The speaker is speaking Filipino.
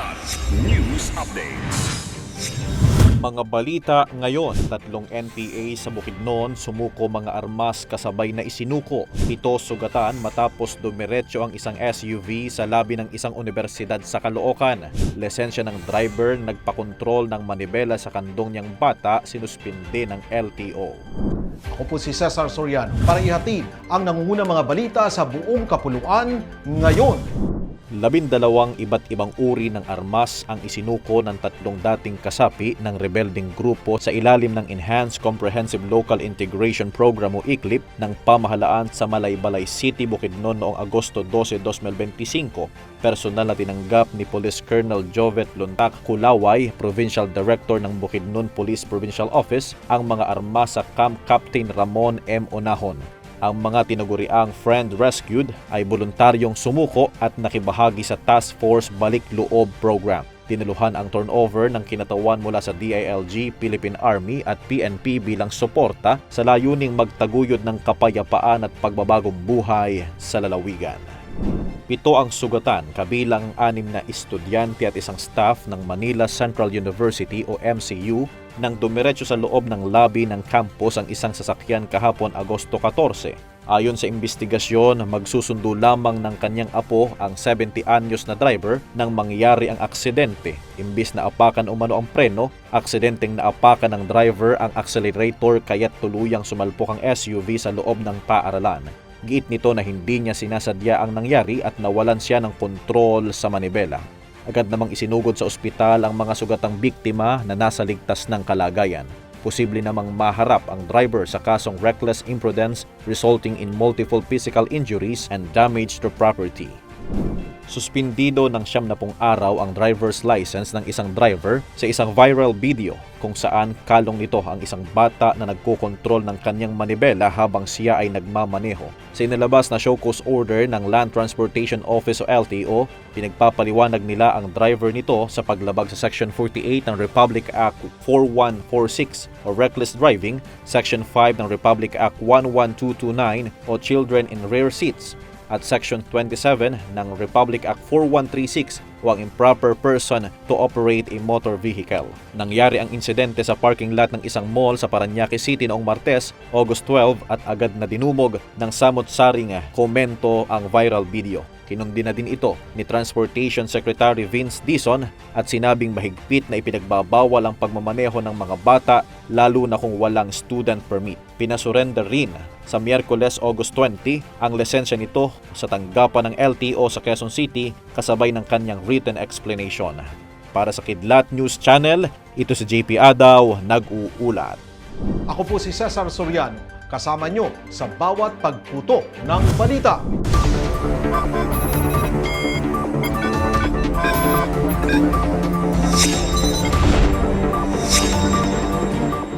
Ulat News Updates. Mga balita ngayon, tatlong NPA sa Bukidnon sumuko mga armas kasabay na isinuko. Ito sugatan matapos dumiretso ang isang SUV sa labi ng isang universidad sa Caloocan. Lisensya ng driver nagpakontrol ng manibela sa kandong niyang bata sinuspinde ng LTO. Ako po si Cesar Soriano para ihatid ang nangungunang mga balita sa buong kapuluan ngayon. Labindalawang iba't ibang uri ng armas ang isinuko ng tatlong dating kasapi ng rebelding grupo sa ilalim ng Enhanced Comprehensive Local Integration Program o ICLIP ng pamahalaan sa Malaybalay City, Bukidnon noong Agosto 12, 2025. Personal na tinanggap ni Police Colonel Jovet Luntak Kulaway, Provincial Director ng Bukidnon Police Provincial Office, ang mga armas sa Camp Captain Ramon M. Onahon. Ang mga tinaguriang Friend Rescued ay voluntaryong sumuko at nakibahagi sa Task Force Balik Loob Program. Tinuluhan ang turnover ng kinatawan mula sa DILG, Philippine Army at PNP bilang suporta sa layuning magtaguyod ng kapayapaan at pagbabagong buhay sa lalawigan. Pito ang sugatan kabilang anim na estudyante at isang staff ng Manila Central University o MCU nang dumiretso sa loob ng lobby ng campus ang isang sasakyan kahapon Agosto 14. Ayon sa investigasyon, magsusundo lamang ng kanyang apo ang 70 anyos na driver nang mangyari ang aksidente. Imbis na apakan umano ang preno, aksidenteng naapakan ng driver ang accelerator kaya't tuluyang sumalpok ang SUV sa loob ng paaralan. Giit nito na hindi niya sinasadya ang nangyari at nawalan siya ng kontrol sa manibela. Agad namang isinugod sa ospital ang mga sugatang biktima na nasa ligtas ng kalagayan. Posible namang maharap ang driver sa kasong reckless imprudence resulting in multiple physical injuries and damage to property. Suspindido ng siyam na pong araw ang driver's license ng isang driver sa isang viral video kung saan kalong nito ang isang bata na nagkokontrol ng kanyang manibela habang siya ay nagmamaneho. Sa inilabas na show cause order ng Land Transportation Office o LTO, pinagpapaliwanag nila ang driver nito sa paglabag sa Section 48 ng Republic Act 4146 o Reckless Driving, Section 5 ng Republic Act 11229 o Children in Rear Seats, at Section 27 ng Republic Act 4136 o ang improper person to operate a motor vehicle. Nangyari ang insidente sa parking lot ng isang mall sa Paranaque City noong Martes, August 12 at agad na dinumog ng samot-saring komento ang viral video. Kinundi na din ito ni Transportation Secretary Vince Dison at sinabing mahigpit na ipinagbabawal ang pagmamaneho ng mga bata lalo na kung walang student permit. Pinasurrender rin sa Miyerkules August 20 ang lisensya nito sa tanggapan ng LTO sa Quezon City kasabay ng kanyang written explanation. Para sa Kidlat News Channel, ito si JP Adaw, nag-uulat. Ako po si Cesar Soriano, kasama nyo sa bawat pagputo ng balita. Thank you.